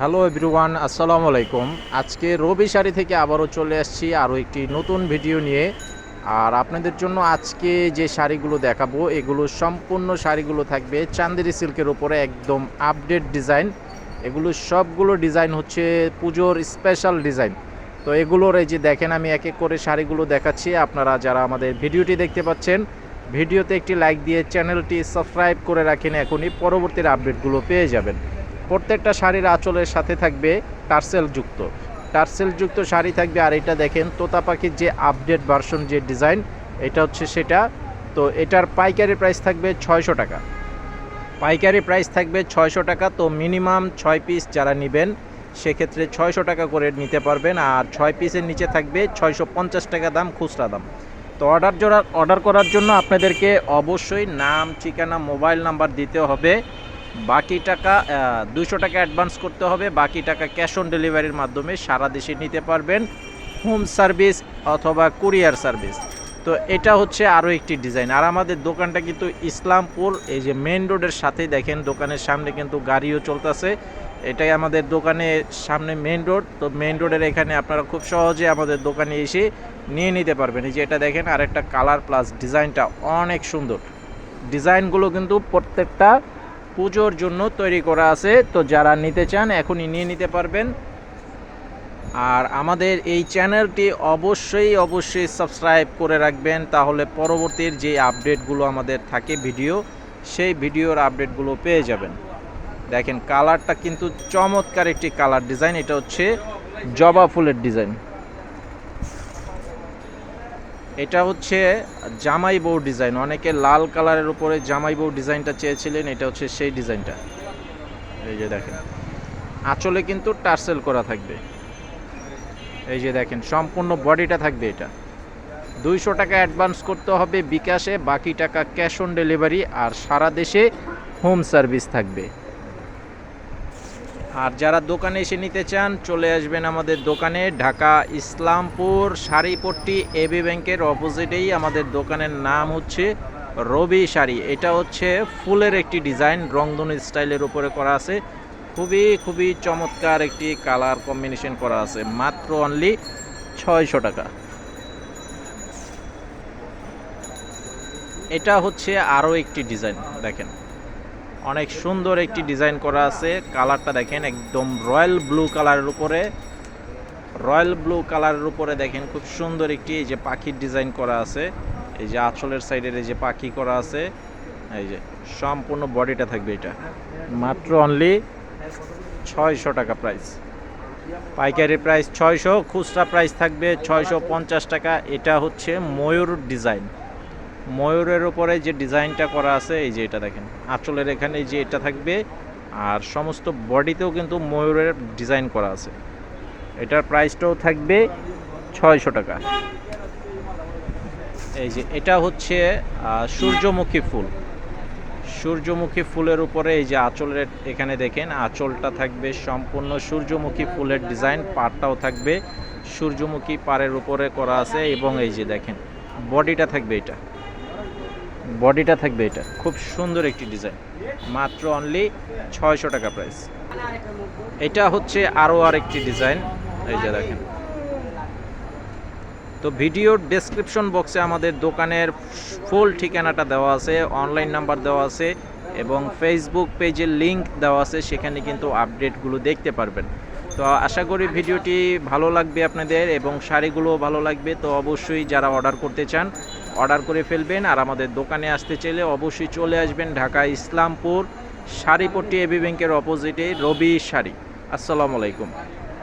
Hello everyone আসসালামু আলাইকুম আজকে রবি শাড়ি থেকে আবারও চলে আসছি আরও একটি নতুন ভিডিও নিয়ে। আর আপনাদের জন্য আজকে যে শাড়িগুলো দেখাবো, এগুলো সম্পূর্ণ শাড়িগুলো থাকবে চান্দেরি সিল্কের উপরে একদম আপডেট ডিজাইন এগুলো সবগুলো ডিজাইন হচ্ছে পুজোর স্পেশাল ডিজাইন তো এগুলোর এই যে দেখেন, আমি এক এক করে শাড়িগুলো দেখাচ্ছি। আপনারা যারা আমাদের ভিডিওটি দেখতে পাচ্ছেন, ভিডিওতে একটি লাইক দিয়ে চ্যানেলটি সাবস্ক্রাইব করে রাখেন এখনই। পরবর্তীর আপডেটগুলো পেয়ে যাবেন। প্রত্যেকটা শাড়ির আঁচলের সাথে থাকবে টার্সেল যুক্ত টার্সেল যুক্ত শাড়ি থাকবে, আর এটা দেখেন, তোতা পাখির যে আপডেট ভার্সন যে ডিজাইন এটা হচ্ছে সেটা। তো এটার পাইকারি প্রাইস থাকবে ছয়শো টাকা। পাইকারি প্রাইস থাকবে ছয়শো টাকা, তো মিনিমাম ছয় পিস যারা নেবেন, সেক্ষেত্রে ছয়শো টাকা করে নিতে পারবেন, আর ছয় পিসের নিচে থাকবে ছয়শো পঞ্চাশ টাকা দাম, খুচরা দাম। তো অর্ডার জোড়া অর্ডার করার জন্য আপনাদেরকে অবশ্যই নাম, ঠিকানা মোবাইল নাম্বার দিতে হবে। বাকি টাকা দুশো টাকা অ্যাডভান্স করতে হবে, বাকি টাকা ক্যাশ অন ডেলিভারির মাধ্যমে সারা দেশে নিতে পারবেন হোম সার্ভিস অথবা কুরিয়ার সার্ভিস তো এটা হচ্ছে আরও একটি ডিজাইন আর আমাদের দোকানটা কিন্তু ইসলামপুর, এই যে মেন রোডের সাথেই দেখেন, দোকানের সামনে কিন্তু গাড়িও চলতেছে। এটাই আমাদের দোকানের সামনে মেন রোড তো মেন রোডের এখানে আপনারা খুব সহজে আমাদের দোকানে এসে নিয়ে নিতে পারবেন। এই যে এটা দেখেন, আরেকটা কালার প্লাস ডিজাইনটা অনেক সুন্দর। ডিজাইনগুলো কিন্তু প্রত্যেকটা পুজোর জন্য তৈরি করা আছে। তো যারা নিতে চান, এখনই নিয়ে নিতে পারবেন। আর আমাদের এই চ্যানেলটি অবশ্যই অবশ্যই সাবস্ক্রাইব করে রাখবেন, তাহলে পরবর্তীর যে আপডেটগুলো আমাদের থাকে ভিডিও, সেই ভিডিওর আপডেটগুলো পেয়ে যাবেন। দেখেন, কালারটা কিন্তু চমৎকার একটি কালার ডিজাইন, এটা হচ্ছে জবা ফুলের ডিজাইন। এটা হচ্ছে জামাই বউ ডিজাইন। অনেকে লাল কালারের উপরে জামাই বউ ডিজাইনটা চেয়েছিলেন, এটা হচ্ছে সেই ডিজাইনটা। এই যে দেখেন, আঁচলে কিন্তু টার্সেল করা থাকবে। এই যে দেখেন, সম্পূর্ণ বডিটা থাকবে এটা। দুইশো টাকা অ্যাডভান্স করতে হবে বিকাশে, বাকি টাকা ক্যাশ অন ডেলিভারি আর সারা দেশে হোম সার্ভিস থাকবে। আর যারা দোকানে এসে নিতে চান, চলে আসবেন আমাদের দোকানে, ঢাকা ইসলামপুর, শাড়িপট্টি এবি ব্যাংকের অপোজিটেই আমাদের দোকানের নাম হচ্ছে রবি শাড়ি। এটা হচ্ছে ফুলের একটি ডিজাইন, রংধনু স্টাইলের উপরে করা আছে। খুবই খুবই চমৎকার একটি কালার কম্বিনেশন করা আছে, মাত্র অনলি ছয়শো টাকা। এটা হচ্ছে আরও একটি ডিজাইন, দেখেন। অনেক সুন্দর একটি ডিজাইন করা আছে। কালারটা দেখেন একদম রয়্যাল ব্লু কালারের উপরে। রয়্যাল ব্লু কালারের উপরে দেখেন খুব সুন্দর একটি এই যে পাখির ডিজাইন করা আছে। এই যে আঁচলের সাইডের এই যে পাখি করা আছে। এই যে সম্পূর্ণ বডিটা থাকবে এটা। মাত্র অনলি ছয়শো টাকা প্রাইস পাইকারি প্রাইস ছয়শো, খুচরা প্রাইস থাকবে ছয়শো পঞ্চাশ টাকা। এটা হচ্ছে ময়ূর ডিজাইন ময়ূরের উপরে যে ডিজাইনটা করা আছে, এই যে এটা দেখেন। আঁচলের এখানে যে এটা থাকবে, আর সমস্ত বডিতেও কিন্তু ময়ূরের ডিজাইন করা আছে। এটার প্রাইসটাও থাকবে ছয়শো টাকা। এই যে এটা হচ্ছে সূর্যমুখী ফুল। সূর্যমুখী ফুলের উপরে এই যে আঁচলের এখানে দেখেন, আঁচলটা থাকবে সম্পূর্ণ সূর্যমুখী ফুলের ডিজাইন, পাড়টাও থাকবে। সূর্যমুখী পাড়ের উপরে করা আছে, এবং এই যে দেখেন, বডিটা থাকবে এটা। বডিটা থাকবে এটা। খুব সুন্দর একটি ডিজাইন। মাত্র অনলি ছয়শো টাকা প্রাইস এটা হচ্ছে আরও আরেকটি ডিজাইন। এই যে দেখেন। তো ভিডিওর ডেসক্রিপশন বক্সে আমাদের দোকানের ফুল ঠিকানাটা দেওয়া আছে অনলাইন নাম্বার দেওয়া আছে, এবং ফেসবুক পেজের লিংক দেওয়া আছে, সেখানে কিন্তু আপডেটগুলো দেখতে পারবেন। তো আশা করি ভিডিওটি ভালো লাগবে আপনাদের, এবং শাড়িগুলো ভালো লাগবে। তো অবশ্যই যারা অর্ডার করতে চান অর্ডার করে ফেলবেন আর আমাদের দোকানে আসতে চাইলে অবশ্যই চলে আসবেন ঢাকা ইসলামপুর, শাড়িপট্টি এবি ব্যাংকের অপোজিটে রবি শাড়ি। আসসালামু আলাইকুম।